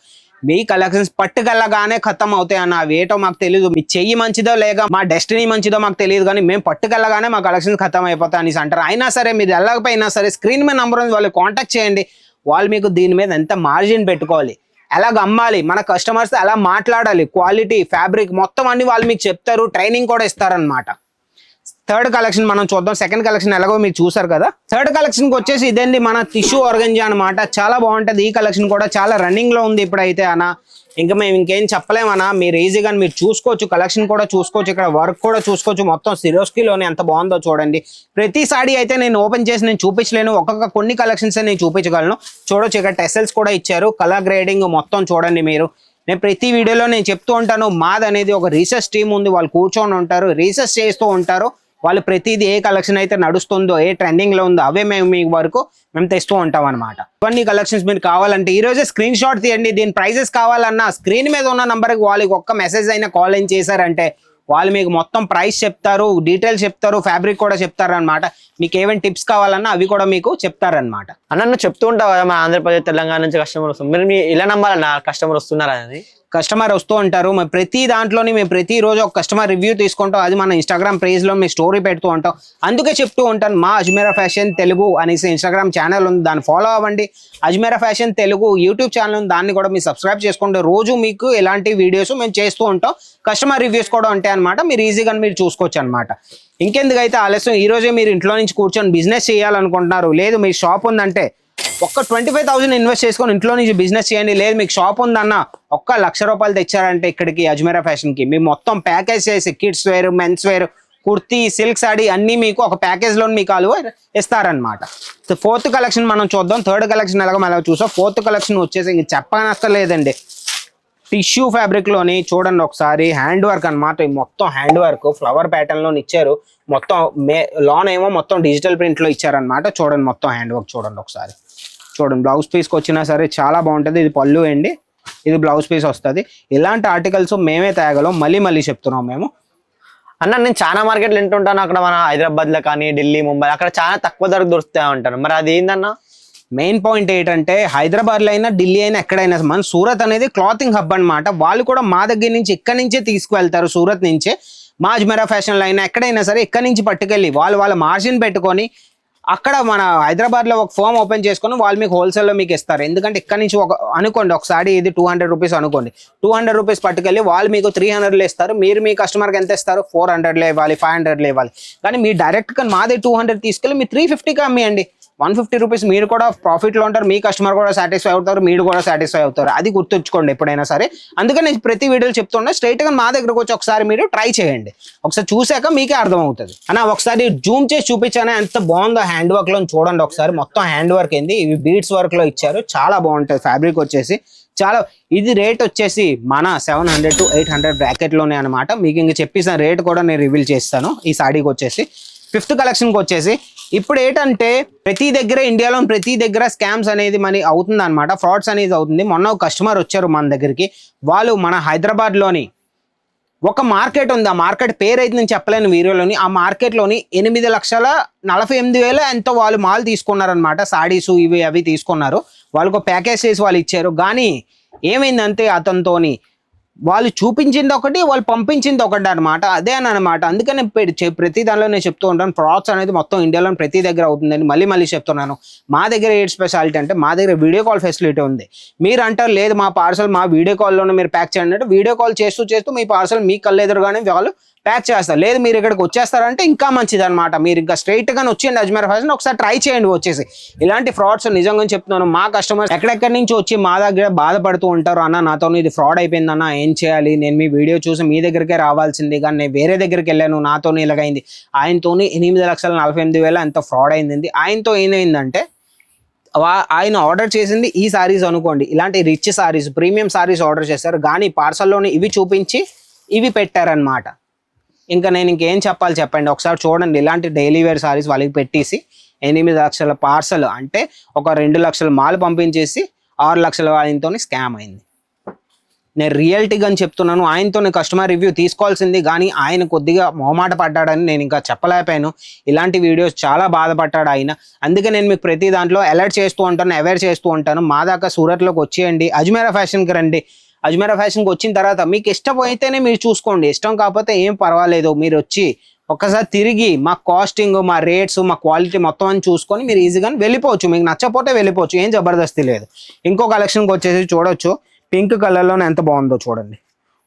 [SPEAKER 1] మీ కలెక్షన్స్ పట్టుకెళ్ళగానే ఖతం అవుతాయి అన్న. అవి ఏటో మాకు తెలియదు మీ చెయ్యి మంచిదో లేక మా డెస్టినీ మంచిదో మాకు తెలియదు కానీ మేము పట్టుకెళ్ళగానే మా కలెక్షన్స్ ఖతం అయిపోతాయి అనేసి అంటారు. అయినా సరే మీరు వెళ్ళకపోయినా సరే స్క్రీన్ మీద నంబర్ ఉంది వాళ్ళు కాంటాక్ట్ చేయండి. వాళ్ళు మీకు దీని మీద ఎంత మార్జిన్ పెట్టుకోవాలి. ఎలాగ అమ్మాలి? మన కస్టమర్స్ ఎలా మాట్లాడాలి? క్వాలిటీ ఫ్యాబ్రిక్ మొత్తం అన్ని వాళ్ళు మీకు చెప్తారు ట్రైనింగ్ కూడా ఇస్తారనమాట థర్డ్ కలెక్షన్ మనం చూద్దాం. సెకండ్ కలెక్షన్ ఎలాగో మీరు చూసారు కదా. థర్డ్ కలెక్షన్కి వచ్చేసి ఇదండి మన టిష్యూ ఆర్గంజా అనమాట చాలా బాగుంటుంది. ఈ కలెక్షన్ కూడా చాలా రన్నింగ్లో ఉంది ఇప్పుడైతే అన్న. ఇంకా మేము ఇంకేం చెప్పలేమన్నా మీరు ఈజీగా మీరు చూసుకోవచ్చు. కలెక్షన్ కూడా చూసుకోవచ్చు. ఇక్కడ వర్క్ కూడా చూసుకోవచ్చు. మొత్తం సిరోస్కిలోనే ఎంత బాగుందో చూడండి. ప్రతి సాడీ అయితే నేను ఓపెన్ చేసి నేను చూపించలేను. ఒక్కొక్క కొన్ని కలెక్షన్స్ నేను చూపించగలను. చూడొచ్చు. ఇక్కడ టెసల్స్ కూడా ఇచ్చారు. కలర్ గ్రేడింగ్ మొత్తం చూడండి మీరు. నేను ప్రతి వీడియోలో నేను చెప్తూ ఉంటాను. మాది అనేది ఒక రీసెర్చ్ టీం ఉంది. వాళ్ళు కూర్చొని ఉంటారు. రీసెర్చ్ చేస్తూ ఉంటారు. వాళ్ళు ప్రతిదీ ఏ కలెక్షన్ అయితే నడుస్తుందో ఏ ట్రెండింగ్లో ఉందో అవే మేము మీ వరకు మేము తెస్తూ ఉంటాం అనమాట ఇవన్నీ కలెక్షన్స్ మీరు కావాలంటే ఈ రోజే స్క్రీన్ షాట్ తీయండి. దీని ప్రైజెస్ కావాలన్నా స్క్రీన్ మీద ఉన్న నంబర్కి వాళ్ళకి ఒక్క మెసేజ్ అయినా కాల్ ఏం చేశారంటే వాళ్ళు మీకు మొత్తం ప్రైస్ చెప్తారు డీటెయిల్స్ చెప్తారు ఫ్యాబ్రిక్ కూడా చెప్తారనమాట మీకు ఏమైనా టిప్స్ కావాలన్నా అవి కూడా మీకు చెప్తారనమాట
[SPEAKER 2] అన్న చెప్తూ ఉంటావు కదా మన ఆంధ్రప్రదేశ్ తెలంగాణ నుంచి కస్టమర్ వస్తుంది మీరు మీ ఇలా నమ్మాలన్నా కస్టమర్ వస్తున్నారా అనేది?
[SPEAKER 1] కస్టమర్ వస్తూ ఉంటారు. మేము ప్రతి దాంట్లోని మేము ప్రతిరోజు ఒక కస్టమర్ రివ్యూ తీసుకుంటాం. అది మన ఇన్స్టాగ్రామ్ పేజ్లో మేము స్టోరీ పెడుతూ ఉంటాం. అందుకే చెప్తూ ఉంటాను మా అజ్మీరా ఫ్యాషన్ తెలుగు అనేసి ఇన్స్టాగ్రామ్ ఛానల్ ఉంది. దాన్ని ఫాలో అవ్వండి. Ajmera fashion Telugu YouTube channel ఉంది. దాన్ని కూడా మీరు సబ్స్క్రైబ్ చేసుకుంటే రోజు మీకు ఎలాంటి వీడియోస్ మేము చేస్తూ ఉంటాం. కస్టమర్ రివ్యూస్ కూడా ఉంటాయి అనమాట మీరు ఈజీగా మీరు చూసుకోవచ్చు అనమాట ఇంకెందుకైతే ఆలస్యం? ఈరోజే మీరు ఇంట్లో నుంచి కూర్చొని బిజినెస్ చేయాలనుకుంటున్నారు. లేదు మీ షాప్ ఉందంటే ఒక్క ట్వంటీ ఫైవ్ థౌసండ్ ఇన్వెస్ట్ చేసుకొని ఇంట్లో నుంచి బిజినెస్ చేయండి. లేదు మీకు షాప్ ఉందన్న ఒక్క లక్ష రూపాయలు తెచ్చారంటే ఇక్కడికి అజ్మీరా ఫ్యాషన్కి. మేము మొత్తం ప్యాకేజ్ చేసి kids wear men's wear kurti silk sari అన్ని మీకు ఒక ప్యాకేజ్లో మీకు వాళ్ళు ఇస్తారనమాట ఫోర్త్ కలెక్షన్ మనం చూద్దాం. థర్డ్ కలెక్షన్ ఎలాగో మనం చూసాం. ఫోర్త్ కలెక్షన్ వచ్చేసి ఇంక చెప్పనక్కర్లేదండి. టిష్యూ ఫ్యాబ్రిక్లోని చూడండి ఒకసారి. హ్యాండ్ వర్క్ అన్నమాట. ఈ మొత్తం హ్యాండ్ వర్క్ ఫ్లవర్ ప్యాటర్న్ ఇచ్చారు. మొత్తం మే లాన్ ఏమో మొత్తం డిజిటల్ ప్రింట్లో ఇచ్చారనమాట చూడండి మొత్తం హ్యాండ్ వర్క్ చూడండి ఒకసారి. చూడండి బ్లౌజ్ పీస్కి వచ్చినా సరే చాలా బాగుంటుంది. ఇది పళ్ళు అండి. ఇది బ్లౌజ్ పీస్ వస్తుంది. ఇలాంటి ఆర్టికల్స్ మేమే తేగలం. మళ్ళీ మళ్ళీ చెప్తున్నాం మేము.
[SPEAKER 2] అన్న నేను చాలా మార్కెట్లు వింటుంటాను. అక్కడ మన హైదరాబాద్లో కానీ ఢిల్లీ ముంబై అక్కడ చాలా తక్కువ ధరకు దొరుకుతాయి అంటారు. మరి అది ఏందన్నా?
[SPEAKER 1] మెయిన్ పాయింట్ ఏంటంటే హైదరాబాద్లో అయినా ఢిల్లీ అయినా ఎక్కడైనా మన సూరత్ అనేది క్లాతింగ్ హబ్ అన్నమాట. వాళ్ళు కూడా మా దగ్గర నుంచి ఇక్కడి నుంచే తీసుకువెళ్తారు సూరత్ నుంచే. మా అజ్మీరా ఫ్యాషన్లో అయినా ఎక్కడైనా సరే ఇక్కడి నుంచి పట్టుకెళ్ళి వాళ్ళు వాళ్ళ మార్జిన్ పెట్టుకొని అక్కడ మన హైదరాబాద్లో ఒక ఫామ్ ఓపెన్ చేసుకొని వాళ్ళు మీకు హోల్సేల్లో మీకు ఇస్తారు. ఎందుకంటే ఇక్కడ నుంచి ఒక అనుకోండి ఒకసారి ఇది టూ హండ్రెడ్ రూపీస్ అనుకోండి. టూ హండ్రెడ్ రూపీస్ పట్టుకెళ్ళి వాళ్ళు మీకు త్రీ హండ్రెడ్లో ఇస్తారు. మీరు మీ కస్టమర్కి ఎంత ఇస్తారు? ఫోర్ హండ్రెడ్లో ఇవ్వాలి ఫైవ్ హండ్రెడ్లో ఇవ్వాలి. కానీ మీ డైరెక్ట్గా మాదే టూ హండ్రెడ్ తీసుకెళ్ళి మీ త్రీ ఫిఫ్టీకి అమ్మేయండి. వన్ ఫిఫ్టీ రూపీస్ మీరు కూడా ప్రాఫిట్లో ఉంటారు మీ కస్టమర్ కూడా సాటిస్ఫై అవుతారు మీరు కూడా సాటిస్ఫై అవుతారు. అది గుర్తుంచుకోండి ఎప్పుడైనా సరే. అందుకని నేను ప్రతి వీడియోలు చెప్తున్నా స్ట్రైట్గా మా దగ్గరకు వచ్చి ఒకసారి మీరు ట్రై చేయండి. ఒకసారి చూసాక మీకే అర్థమవుతుంది. అన్న ఒకసారి జూమ్ చేసి చూపించానే ఎంత బాగుందో హ్యాండ్ వర్క్లో చూడండి ఒకసారి. మొత్తం హ్యాండ్ వర్క్ ఏంది? ఇవి బీడ్స్ వర్క్లో ఇచ్చారు. చాలా బాగుంటుంది ఫ్యాబ్రిక్ వచ్చేసి. చాలా ఇది రేట్ వచ్చేసి మన seven hundred to eight hundred బ్రాకెట్లోనే అనమాట మీకు ఇంక చెప్పేసిన రేట్ కూడా నేను రివీల్ చేస్తాను. ఈ సాడీకి వచ్చేసి. ఫిఫ్త్ కలెక్షన్కి వచ్చేసి ఇప్పుడు ఏంటంటే ప్రతి దగ్గర ఇండియాలో ప్రతి దగ్గర స్కామ్స్ అనేది మన అవుతుంది అనమాట ఫ్రాడ్స్ అనేది అవుతుంది. మొన్న ఒక కస్టమర్ వచ్చారు మన దగ్గరికి. వాళ్ళు మన హైదరాబాద్లోని ఒక మార్కెట్ ఉంది. ఆ మార్కెట్ పేరు అయితే నేను చెప్పలేను వీడియోలోని. ఆ మార్కెట్లోని ఎనిమిది లక్షల నలభై ఎనిమిది వేల ఎంతో వాళ్ళు మాల్ తీసుకున్నారనమాట సాడీసు ఇవి అవి తీసుకున్నారు. వాళ్ళకు ప్యాకేజ్ చేసి వాళ్ళు ఇచ్చారు. కానీ ఏమైందంటే అతనితోని వాళ్ళు చూపించింది ఒకటి వాళ్ళు పంపించింది ఒకటి అనమాట అదే అని అనమాట అందుకని ప్రతి దానిలో నేను చెప్తూ ఉంటాను ఫ్రాడ్స్ అనేది మొత్తం ఇండియాలో ప్రతి దగ్గర అవుతుందని మళ్ళీ మళ్ళీ చెప్తున్నాను. మా దగ్గర ఏ స్పెషాలిటీ అంటే మా దగ్గర వీడియో కాల్ ఫెసిలిటీ ఉంది. మీరు అంటారు లేదు మా పార్సల్ మా వీడియో కాల్లోనే మీరు ప్యాక్ చేయండి అంటే వీడియో కాల్ చేస్తూ చేస్తూ మీ పార్సల్ మీ కళ్ళు ఎదురుగానే వాళ్ళు ప్యాక్ చేస్తారు. లేదు మీరు ఇక్కడికి వచ్చేస్తారంటే ఇంకా మంచిది అనమాట మీరు ఇంకా స్ట్రైట్ వచ్చేయండి అజ్మీర్ ఫ్యాషన్ ఒకసారి ట్రై చేయండి వచ్చేసి. ఇలాంటి ఫ్రాడ్స్ నిజంగా చెప్తున్నాను మా కస్టమర్స్ ఎక్కడెక్కడి నుంచి వచ్చి మా దగ్గర బాధపడుతూ ఉంటారు అన్న నాతో ఇది ఫ్రాడ్ అయిపోయిందన్న ఏం చేయాలి? నేను మీ వీడియో చూసి మీ దగ్గరికే రావాల్సింది కానీ నేను వేరే దగ్గరికి వెళ్ళాను నాతో ఇలాగైంది. ఆయనతోని ఎనిమిది లక్షల నలభై ఎనిమిది వేల ఎంతో ఫ్రాడ్ అయింది ఆయనతో ఏమైందంటే వా- ఆయన ఆర్డర్ చేసింది ఈ సారీస్ అనుకోండి. ఇలాంటి rich saris premium saris order చేశారు. కానీ పార్సల్లోనే ఇవి చూపించి ఇవి పెట్టారనమాట ఇంకా నేను ఇంకేం చెప్పాలి చెప్పండి. ఒకసారి చూడండి ఇలాంటి డైలీ వేర్ సారీస్ వాళ్ళకి పెట్టేసి ఎనిమిది లక్షల పార్సల్ అంటే ఒక రెండు లక్షల మాల్ పంపించేసి ఆరు లక్షల ఆయనతో స్కామ్ అయింది. నేను రియల్టీగా అని చెప్తున్నాను ఆయనతో నేను కస్టమర్ రివ్యూ తీసుకోవాల్సింది కానీ ఆయన కొద్దిగా మొహమాట పడ్డాడని నేను ఇంకా చెప్పలేకపోయాను. ఇలాంటి వీడియోస్ చాలా బాధపడ్డాడు ఆయన. అందుకే నేను మీకు ప్రతి దాంట్లో అలర్ట్ చేస్తూ ఉంటాను అవేర్ చేస్తూ ఉంటాను. మా దాకా సూరత్లోకి వచ్చేయండి. అజ్మేరా ఫ్యాషన్కి రండి. అజ్మీరా ఫ్యాషన్కి వచ్చిన తర్వాత మీకు ఇష్టం అయితేనే మీరు చూసుకోండి. ఇష్టం కాకపోతే ఏం పర్వాలేదు. మీరు వచ్చి ఒక్కసారి తిరిగి మా కాస్టింగ్ మా రేట్స్ మా క్వాలిటీ మొత్తం అని చూసుకొని మీరు ఈజీగా వెళ్ళిపోవచ్చు. మీకు నచ్చపోతే వెళ్ళిపోవచ్చు. ఏం జబర్దస్తి లేదు. ఇంకో కలెక్షన్కి వచ్చేసి చూడొచ్చు. పింక్ కలర్లోనే ఎంత బాగుందో చూడండి.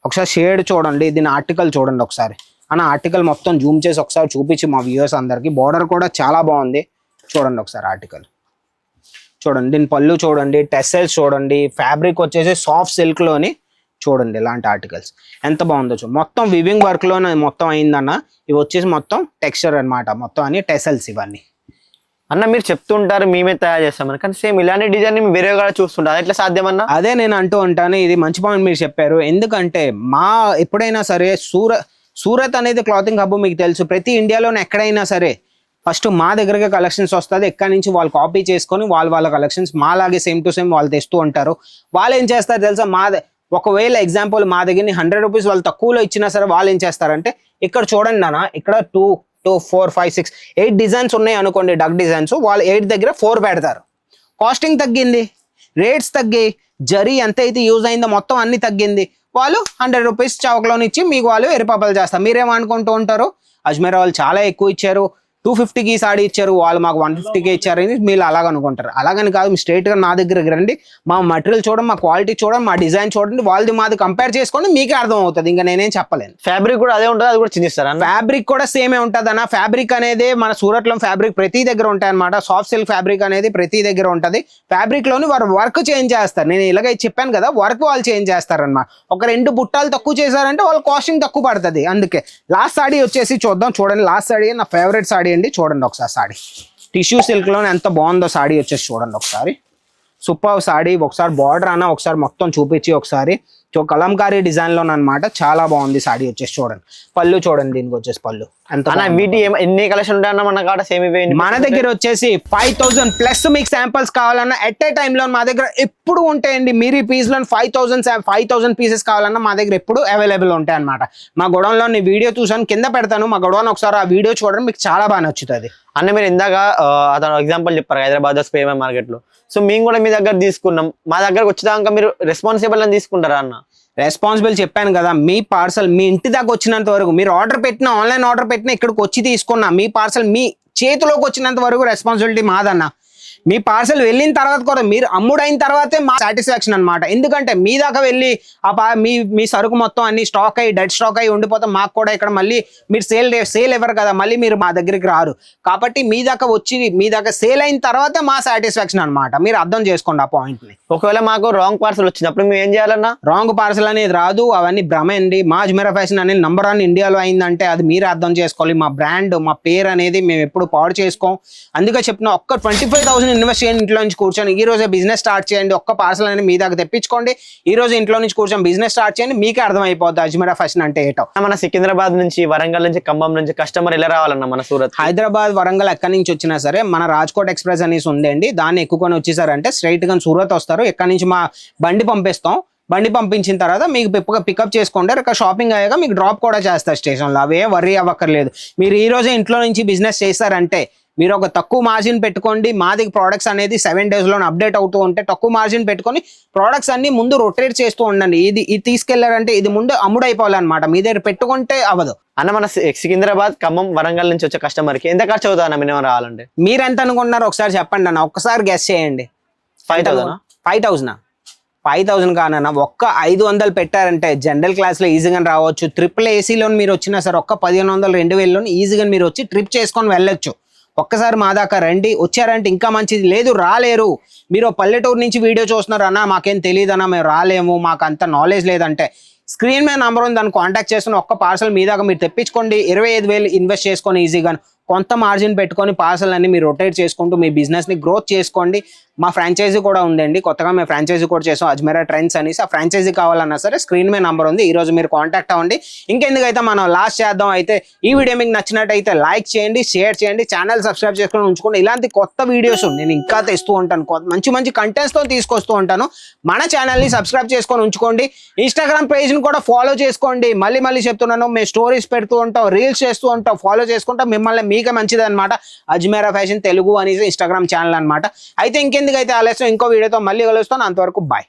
[SPEAKER 1] ఒకసారి షేడ్ చూడండి. దీని ఆర్టికల్ చూడండి ఒకసారి. అన్న ఆర్టికల్ మొత్తం జూమ్ చేసి ఒకసారి చూపించి మా వ్యూవర్స్ అందరికీ. బార్డర్ కూడా చాలా బాగుంది. చూడండి ఒకసారి ఆర్టికల్ చూడండి. దీని పళ్ళు చూడండి టెసెల్స్ చూడండి ఫ్యాబ్రిక్ వచ్చేసి సాఫ్ట్ సిల్క్లోని చూడండి ఇలాంటి ఆర్టికల్స్. ఎంత బాగుందో చూ మొత్తం వివింగ్ వర్క్లోనే మొత్తం అయిందన్న. ఇవి వచ్చేసి మొత్తం టెక్స్చర్ అన్నమాట. మొత్తం అని టెసెల్స్ ఇవన్నీ.
[SPEAKER 2] అన్న మీరు చెప్తుంటారు మేమే తయారు చేస్తామని కానీ సేమ్ ఇలాంటి డిజైన్ మేము వేరే కూడా చూస్తుంటాం అది ఎట్లా సాధ్యమన్నా?
[SPEAKER 1] అదే నేను అంటూ ఉంటాను. ఇది మంచి పాయింట్ మీరు చెప్పారు. ఎందుకంటే మా ఎప్పుడైనా సరే సూరత్ సూరత్ అనేది క్లాతింగ్ హబ్ మీకు తెలుసు. ప్రతి ఇండియాలోనే ఎక్కడైనా సరే ఫస్ట్ మా దగ్గరగా కలెక్షన్స్ వస్తుంది. ఎక్కడి నుంచి వాళ్ళు కాపీ చేసుకొని వాళ్ళు వాళ్ళ కలెక్షన్స్ మాలాగే సేమ్ టు సేమ్ వాళ్ళు తెస్తూ ఉంటారు. వాళ్ళు ఏం చేస్తారు తెలుసా? మా ఒకవేళ ఎగ్జాంపుల్ మా దగ్గర హండ్రెడ్ రూపీస్ వాళ్ళు తక్కువలో ఇచ్చినా సరే వాళ్ళు ఏం చేస్తారంటే ఇక్కడ చూడండి నాన్న ఇక్కడ two two four five six eight designs ఉన్నాయి అనుకోండి డక్ డిజైన్స్. వాళ్ళు ఎయిట్ దగ్గర ఫోర్ పెడతారు. కాస్టింగ్ తగ్గింది. రేట్స్ తగ్గాయి జరీ ఎంత అయితే యూజ్ అయిందో మొత్తం అన్ని తగ్గింది. వాళ్ళు హండ్రెడ్ రూపీస్ చౌకలోనిచ్చి మీకు వాళ్ళు ఎరిపాపలు చేస్తారు. మీరేమనుకుంటూ ఉంటారు? అజ్మీర్ వాళ్ళు చాలా ఎక్కువ ఇచ్చారు. టూ ఫిఫ్టీకి సాడీ ఇచ్చారు వాళ్ళు మాకు వన్ ఫిఫ్టీకి ఇచ్చారని మీరు అలాగ అనుకుంటారు. అలాగని కాదు మీరు straight గా నా దగ్గరికి రండి మా మటీరియల్ చూడండి మా క్వాలిటీ చూడండి మా డిజైన్ చూడండి వాళ్ళది మాది కంపేర్ చేసుకోండి మీకే అర్థం అవుతుంది ఇంకా నేనేం చెప్పలేను.
[SPEAKER 2] ఫ్యాబ్రిక్ కూడా అదే ఉంటుంది అది కూడా చిందిస్తారా
[SPEAKER 1] ఫ్యాబ్రిక్ కూడా సేమే ఉంటుంది అన్న. ఫ్యాబ్రిక్ అనేది మన సూరత్లో ఫ్యాబ్రిక్ ప్రతి దగ్గర ఉంటాయి అనమాట సాఫ్ట్ సిల్క్ ఫ్యాబ్రిక్ అనేది ప్రతి దగ్గర ఉంటది. ఫ్యాబ్రిక్లోని వారు వర్క్ చేంజ్ చేస్తారు. నేను ఇలాగ చెప్పాను కదా వర్క్ వాళ్ళు చేంజ్ చేస్తారు అనమాట ఒక రెండు బుట్టాలు తక్కువ చేశారంటే వాళ్ళ కాస్టింగ్ తక్కువ పడుతుంది. అందుకే లాస్ట్ సాడీ వచ్చేసి చూద్దాం చూడండి లాస్ట్ సాడీ నా ఫేవరెట్ సాడీ అండి చూడండి ఒకసారి సాడీ. టిష్యూ సిల్క్లో ఎంత బాగుందో సాడీ వచ్చేసి చూడండి ఒకసారి. సూపర్ సాడీ ఒకసారి బార్డర్ అన్న ఒకసారి మొత్తం చూపించి ఒకసారి. కలంకారీ డిజైన్లోనమాట చాలా బాగుంది సాడీ వచ్చేసి చూడండి. పళ్ళు చూడండి దీనికి వచ్చేసి పళ్ళు.
[SPEAKER 2] అన్న. వీటి ఎన్ని కలెక్షన్ ఉంటాయన్న మన కాడ సేమ్
[SPEAKER 1] మన దగ్గర వచ్చేసి ఫైవ్ థౌసండ్ ప్లస్ మీకు శాంపిల్స్ కావాలన్నా ఎట్ ఏ టైంలో మా దగ్గర ఎప్పుడు ఉంటాయండి. మీరు ఈ పీస్లో five thousand five thousand pieces కావాలన్నా మా దగ్గర ఎప్పుడు అవైలబుల్ ఉంటాయి అనమాట మా గొడవలో వీడియో చూసాను కింద పెడతాను. మా గొడవను ఒకసారి ఆ వీడియో చూడండి మీకు చాలా బాగా నచ్చుతుంది.
[SPEAKER 2] అన్న మీరు ఇందాక అతను ఎగ్జాంపుల్ చెప్పారు హైదరాబాద్ స్పేమ మార్కెట్లో సో మేము కూడా మీ దగ్గర తీసుకున్నాం. మా దగ్గరకు వచ్చేదాకా మీరు రెస్పాన్సిబుల్ అని తీసుకుంటారా అన్న?
[SPEAKER 1] రెస్పాన్సిబుల్ చెప్పాను కదా మీ పార్సల్ మీ ఇంటి దాకా వచ్చినంత వరకు మీరు ఆర్డర్ పెట్టిన ఆన్లైన్ ఆర్డర్ పెట్టిన ఇక్కడికి వచ్చి తీసుకున్నా మీ పార్సల్ మీ చేతిలోకి వచ్చినంత వరకు రెస్పాన్సిబిలిటీ మాదన్నా. మీ పార్సల్ వెళ్ళిన తర్వాత కూడా మీరు అమ్ముడైన తర్వాతే మా సాటిస్ఫాక్షన్ అన్నమాట. ఎందుకంటే మీ దాకా వెళ్ళి ఆ పా- మీ మీ సరుకు మొత్తం అన్ని స్టాక్ అయ్యి డెడ్ స్టాక్ అయ్యి ఉండిపోతే మాకు కూడా ఇక్కడ మళ్ళీ మీరు సేల్ సేల్ ఎవరు కదా మళ్ళీ మీరు మా దగ్గరికి రారు. కాబట్టి మీ దాకా వచ్చి మీ దాకా సేల్ అయిన తర్వాతే మా సాటిస్ఫాక్షన్ అన్నమాట. మీరు అర్థం చేసుకోండి ఆ పాయింట్ని
[SPEAKER 2] ఒకవేళ మాకు రాంగ్ పార్సల్ వచ్చినప్పుడు మేము ఏం చేయాలన్నా?
[SPEAKER 1] రాంగ్ పార్సల్ అనేది రాదు అవన్నీ భ్రమ అండి. మా అజ్మీరా ఫ్యాషన్ అనేది నంబర్ వన్ ఇండియాలో అయిందంటే అది మీరు అర్థం చేసుకోవాలి. మా బ్రాండ్ మా పేరు అనేది మేము ఎప్పుడు పాడు చేసుకోం. అందుకే చెప్పిన ఒక్క ట్వంటీ ఫైవ్ థౌసండ్ ఇన్వెస్ట్ చేయండి ఇంట్లో నుంచి కూర్చొని. ఈ రోజే బిజినెస్ స్టార్ట్ చేయండి ఒక్క పార్సల్ అనేది మీ దగ్గర తెప్పించుకోండి. ఈ రోజు ఇంట్లో నుంచి కూర్చొని బిజినెస్ స్టార్ట్ చేయండి మీకే అర్థమైపోద్ది అజ్మీరా ఫ్యాషన్ అంటే ఏటో.
[SPEAKER 2] మన సికింద్రాబాద్ నుంచి వరంగల్ నుంచి ఖమ్మం నుంచి కస్టమర్ ఎలా రావాలన్న మన సూరత్.
[SPEAKER 1] హైదరాబాద్ వరంగల్ ఎక్కడి నుంచి వచ్చినా సరే మన రాజ్కోట్ ఎక్స్ప్రెస్ అనేసి ఉందండి. దాన్ని ఎక్కుకొని వచ్చేసారంటే స్ట్రైట్గా సూరత్ వస్తారు. ఎక్కడి నుంచి మా బండి పంపిస్తాం. బండి పంపించిన తర్వాత మీకు పిక్ పికప్ చేసుకోండి ఇక్కడ షాపింగ్ అయ్యాక మీకు డ్రాప్ కూడా చేస్తారు స్టేషన్లో అవే వర్రీ అవ్వక్కర్లేదు. మీరు ఈ రోజే ఇంట్లో నుంచి బిజినెస్ చేస్తారంటే మీరు ఒక తక్కువ మార్జిన్ పెట్టుకోండి. మాది ప్రోడక్ట్స్ అనేది సెవెన్ డేస్లో అప్డేట్ అవుతూ ఉంటే తక్కువ మార్జిన్ పెట్టుకొని ప్రోడక్ట్స్ అన్ని ముందు రొటేట్ చేస్తూ ఉండండి. ఇది ఇది తీసుకెళ్ళారంటే ఇది ముందు అమ్ముడైపోవాలన్నమాట. మీ దగ్గర పెట్టుకుంటే అవ్వదు.
[SPEAKER 2] అన్న మన సికింద్రాబాద్ ఖమ్మం వరంగల్ నుంచి వచ్చే కస్టమర్కి ఎంత ఖర్చు అవుతా అన్న మినిమం రావాలంటే?
[SPEAKER 1] మీరు ఎంత అనుకుంటున్నారు ఒకసారి చెప్పండి అన్న. ఒక్కసారి గెస్ చేయండి.
[SPEAKER 2] Five thousand
[SPEAKER 1] five thousand five thousand కానన్న ఒక్క ఐదు వందలు పెట్టారంటే జనరల్ క్లాస్లో ఈజీగా రావచ్చు. ట్రిపుల్ ఏసీలో మీరు వచ్చినా సరే ఒక్క పదిహేను వందలు రెండు వేలలో ఈజీగా మీరు వచ్చి ట్రిప్ చేసుకొని వెళ్ళొచ్చు. ఒక్కసారి మా దాకా రండి. వచ్చారంటే ఇంకా మంచిది. లేదు రాలేరు. మీరు పల్లెటూరు నుంచి వీడియో చూస్తున్నారు అన్న మాకేం తెలియదు అన్న మేము రాలేము. మాకు అంత నాలెడ్జ్ లేదంటే. స్క్రీన్ మీద నంబర్ ఉంది దాన్ని కాంటాక్ట్ చేసుకుని ఒక్క పార్సల్ మీ దాకా మీరు తెప్పించుకోండి. ఇరవై ఐదు వేలు ఇన్వెస్ట్ చేసుకొని ఈజీగా కొంత మార్జిన్ పెట్టుకొని పార్సల్ అన్ని మీరు రొటేట్ చేసుకుంటూ మీ బిజినెస్ని గ్రోత్ చేసుకోండి. మా ఫ్రాంచైజీ కూడా ఉందండి. కొత్తగా మేము ఫ్రాంచైజీ కూడా చేసాం. అజ్మీరా ట్రెండ్స్ అనేసి ఆ ఫ్రాంచైజీ కావాలన్నా సరే స్క్రీన్ మీద నంబర్ ఉంది. ఈ రోజు మీరు కాంటాక్ట్ అవ్వండి. ఇంకెందుకైతే మనం లాస్ట్ చేద్దాం అయితే ఈ వీడియో మీకు నచ్చినట్టయితే లైక్ చేయండి షేర్ చేయండి ఛానల్ సబ్స్క్రైబ్ చేసుకొని ఉంచుకోండి. ఇలాంటి కొత్త వీడియోస్ నేను ఇంకా తెస్తూ ఉంటాను. మంచి మంచి కంటెంట్స్తో తో తీసుకొస్తూ ఉంటాను. మన ఛానల్ని సబ్స్క్రైబ్ చేసుకొని ఉంచుకోండి. ఇన్స్టాగ్రామ్ పేజ్ని కూడా ఫాలో చేసుకోండి. మళ్ళీ మళ్ళీ చెప్తున్నాను మేము స్టోరీస్ పెడుతూ ఉంటాం రీల్స్ చేస్తూ ఉంటాం ఫాలో చేసుకుంటాం. మిమ్మల్ని మీకే మంచిది అనమాట అజ్మేరా ఫ్యాషన్ తెలుగు అనేసి ఇన్స్టాగ్రామ్ ఛానల్ అనమాట అయితే ఇందుకైతే ఆలస్యం ఇంకో వీడియోతో మళ్ళీ కలుస్తాను. అంతవరకు బాయ్